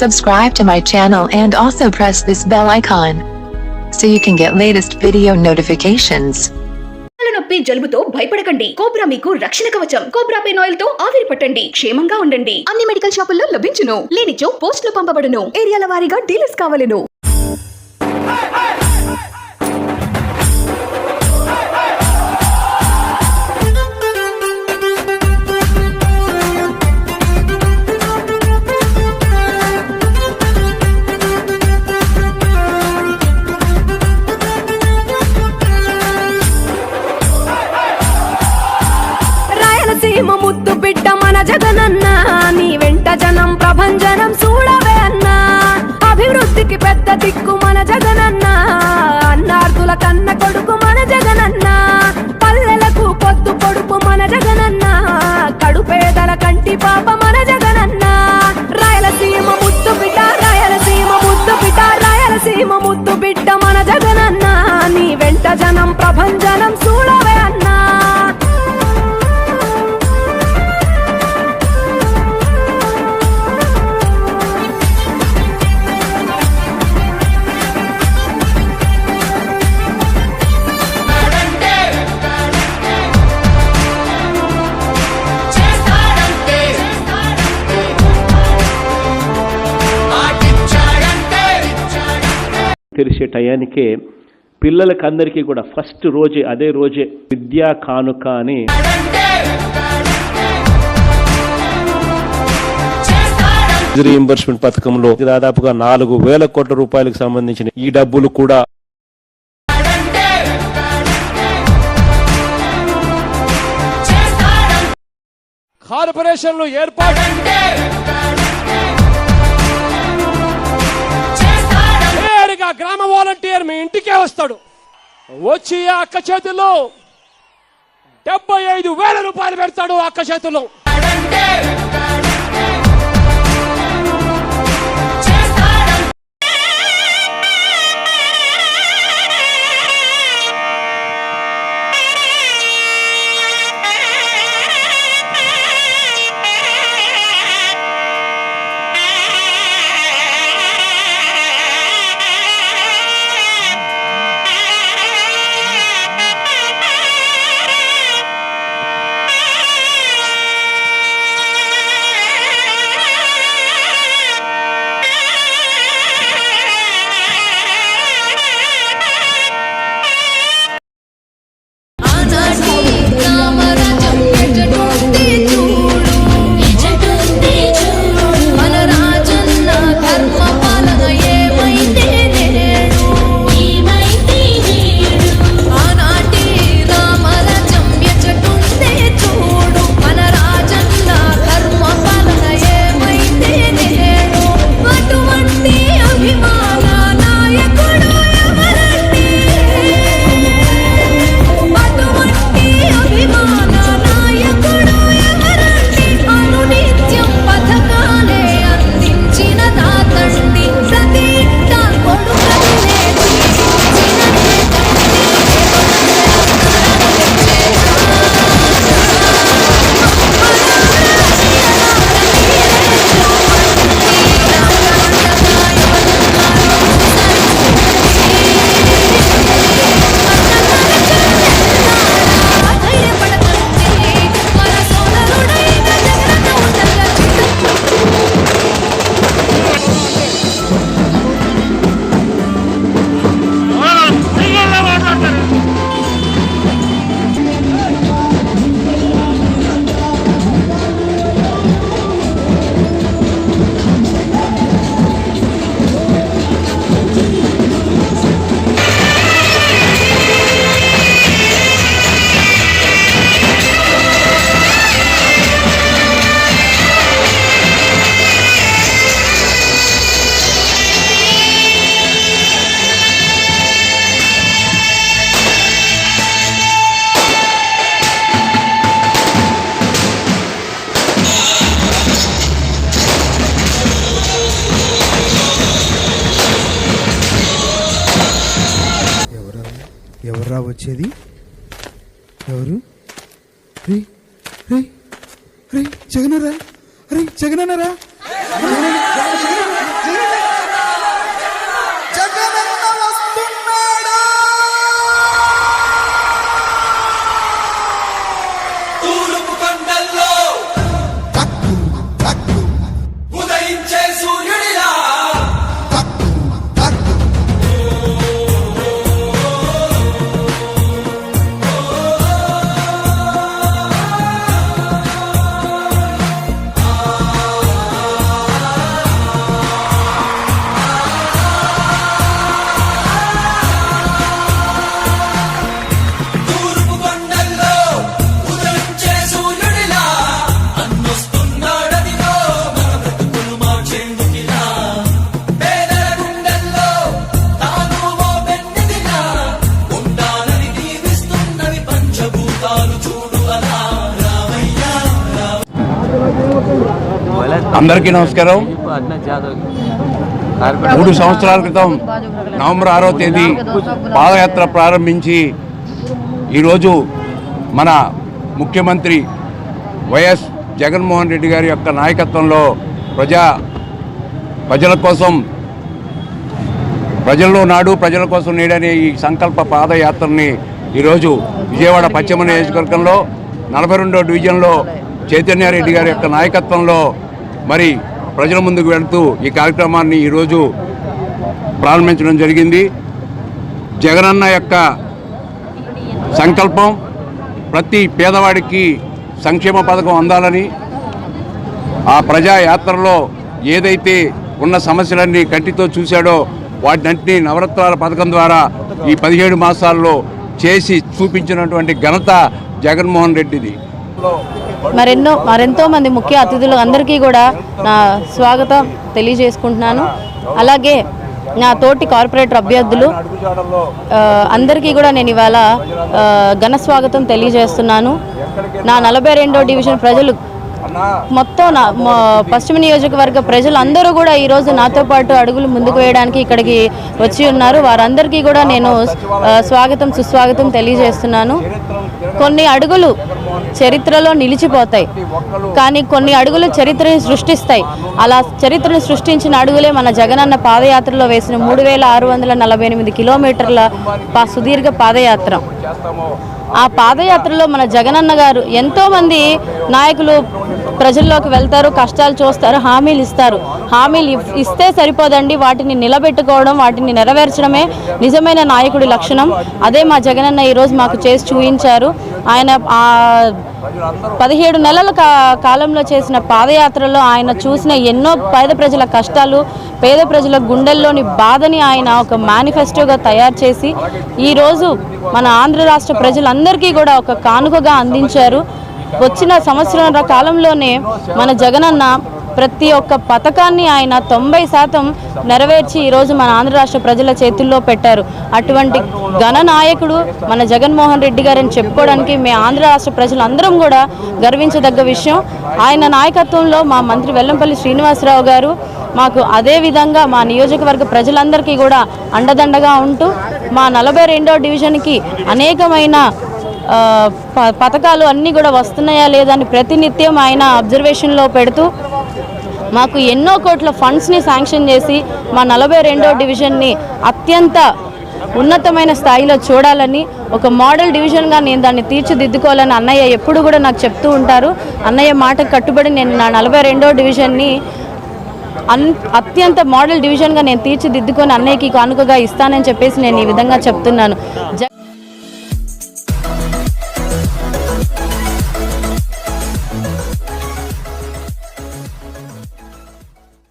Subscribe to my channel and also press this bell icon. So you can get latest video notifications. నొప్పి జలుబుతో భయపడకండి. Cobra మీకు రక్షణ కవచం. Cobra pen ఆయిల్తో ఆవిరి పట్టండి. క్షేమంగా ఉండండి. అన్ని మెడికల్ షాపుల్లో లభించును. లేనిచో పోస్టులు పంపబడును. ఏరియాల వారీగా డీలర్స్ కావలను. అంజనం చూడవే అన్నా. అభివృద్ధికి పెద్ద దిక్కు మన జగనన్నా. అన్నార్థుల కన్న కొడుకు టయానికే పిల్లలకి అందరికీ కూడా ఫస్ట్ రోజే అదే రోజే విద్యా కానుక అని ఫీజు రీయింబర్స్మెంట్ పథకంలో దాదాపుగా నాలుగు వేల కోట్ల రూపాయలకు సంబంధించిన ఈ డబ్బులు కూడా కార్పొరేషన్లు ఏర్పాటు ఆ గ్రామ వాలంటీర్ మీ ఇంటికే వస్తాడు. వచ్చి ఆ అక్క చేతుల్లో డెబ్బై ఐదు వేల రూపాయలు పెడతాడు అక్క చేతుల్లో. ఎవర్రా వచ్చేది. ఎవరు? రే రే రే జగనరా రే జగనరా అందరికీ నమస్కారం. మూడు సంవత్సరాల క్రితం నవంబర్ ఆరో తేదీ పాదయాత్ర ప్రారంభించి ఈరోజు మన ముఖ్యమంత్రి వైఎస్ జగన్మోహన్ రెడ్డి గారి యొక్క నాయకత్వంలో ప్రజా ప్రజల కోసం ప్రజల్లో నాడు ప్రజల కోసం నేడనే ఈ సంకల్ప పాదయాత్రని ఈరోజు విజయవాడ పశ్చిమ నియోజకవర్గంలో నలభై రెండో డివిజన్లో చైతన్యారెడ్డి గారి యొక్క నాయకత్వంలో మరి ప్రజల ముందుకు వెళుతూ ఈ కార్యక్రమాన్ని ఈరోజు ప్రారంభించడం జరిగింది. జగనన్న యొక్క సంకల్పం ప్రతి పేదవాడికి సంక్షేమ పథకం అందాలని ఆ ప్రజా యాత్రలో ఏదైతే ఉన్న సమస్యలన్నీ కంటితో చూశాడో వాటినన్నింటినీ నవరత్నాల పథకం ద్వారా ఈ పదిహేడు మాసాల్లో చేసి చూపించినటువంటి ఘనత జగన్మోహన్ రెడ్డిది. మరెన్నో మరెంతో మంది ముఖ్య అతిథులు అందరికీ కూడా నా స్వాగతం తెలియజేసుకుంటున్నాను. అలాగే నా తోటి కార్పొరేటర్ అభ్యర్థులు అందరికీ కూడా నేను ఇవాళ ఘన స్వాగతం తెలియజేస్తున్నాను. నా నలభై రెండో డివిజన్ ప్రజలు మొత్తం నా పశ్చిమ నియోజకవర్గ ప్రజలు అందరూ కూడా ఈరోజు నాతో పాటు అడుగులు ముందుకు వేయడానికి ఇక్కడికి వచ్చి ఉన్నారు. వారందరికీ కూడా నేను స్వాగతం సుస్వాగతం తెలియజేస్తున్నాను. కొన్ని అడుగులు చరిత్రలో నిలిచిపోతాయి. కానీ కొన్ని అడుగులు చరిత్రని సృష్టిస్తాయి. అలా చరిత్రను సృష్టించిన అడుగులే మన జగనన్న పాదయాత్రలో వేసిన మూడు వేల ఆరు వందల నలభై ఎనిమిది కిలోమీటర్ల పా- సుదీర్ఘ పాదయాత్ర. ఆ పాదయాత్రలో మన జగనన్న గారు ఎంతోమంది నాయకులు ప్రజల్లోకి వెళ్తారు కష్టాలు చూస్తారు హామీలు ఇస్తారు. హామీలు ఇస్తే సరిపోదండి. వాటిని నిలబెట్టుకోవడం వాటిని నెరవేర్చడమే నిజమైన నాయకుడి లక్షణం. అదే మా జగనన్న ఈరోజు మాకు చేసి చూపించారు ఆయన పదిహేడు నెలల కా- కాలంలో చేసిన పాదయాత్రలో ఆయన చూసిన ఎన్నో పేద ప్రజల కష్టాలు పేద ప్రజల గుండెల్లోని బాధని ఆయన ఒక మేనిఫెస్టోగా తయారు చేసి ఈరోజు మన ఆంధ్ర రాష్ట్ర ప్రజలందరికీ కూడా ఒక కానుకగా అందించారు. వచ్చిన సంవత్సరాల కాలంలోనే మన జగనన్న ప్రతి ఒక్క పథకాన్ని ఆయన తొంభై శాతం నెరవేర్చి ఈరోజు మన ఆంధ్ర రాష్ట్ర ప్రజల చేతుల్లో పెట్టారు. అటువంటి ఘన నాయకుడు మన జగన్మోహన్ రెడ్డి గారని చెప్పుకోవడానికి మీ ఆంధ్ర రాష్ట్ర ప్రజలందరం కూడా గర్వించదగ్గ విషయం. ఆయన నాయకత్వంలో మా మంత్రి వెల్లంపల్లి శ్రీనివాసరావు గారు మాకు అదే విధంగా మా నియోజకవర్గ ప్రజలందరికీ కూడా అండదండగా ఉంటూ మా నలభై రెండో డివిజన్కి అనేకమైన పథకాలు అన్నీ కూడా వస్తున్నాయా లేదా అని ప్రతినిత్యం ఆయన అబ్జర్వేషన్లో పెడుతూ మాకు ఎన్నో కోట్ల ఫండ్స్ని శాంక్షన్ చేసి మా నలభై రెండో డివిజన్ని అత్యంత ఉన్నతమైన స్థాయిలో చూడాలని ఒక మోడల్ డివిజన్గా నేను దాన్ని తీర్చిదిద్దుకోవాలని అన్నయ్య ఎప్పుడు కూడా నాకు చెప్తూ ఉంటారు. అన్నయ్య మాట కట్టుబడి నేను నా నలభై రెండో డివిజన్ని అన్ అత్యంత మోడల్ డివిజన్గా నేను తీర్చిదిద్దుకొని అన్నయ్యకి కానుకగా ఇస్తానని చెప్పేసి నేను ఈ విధంగా చెప్తున్నాను. జ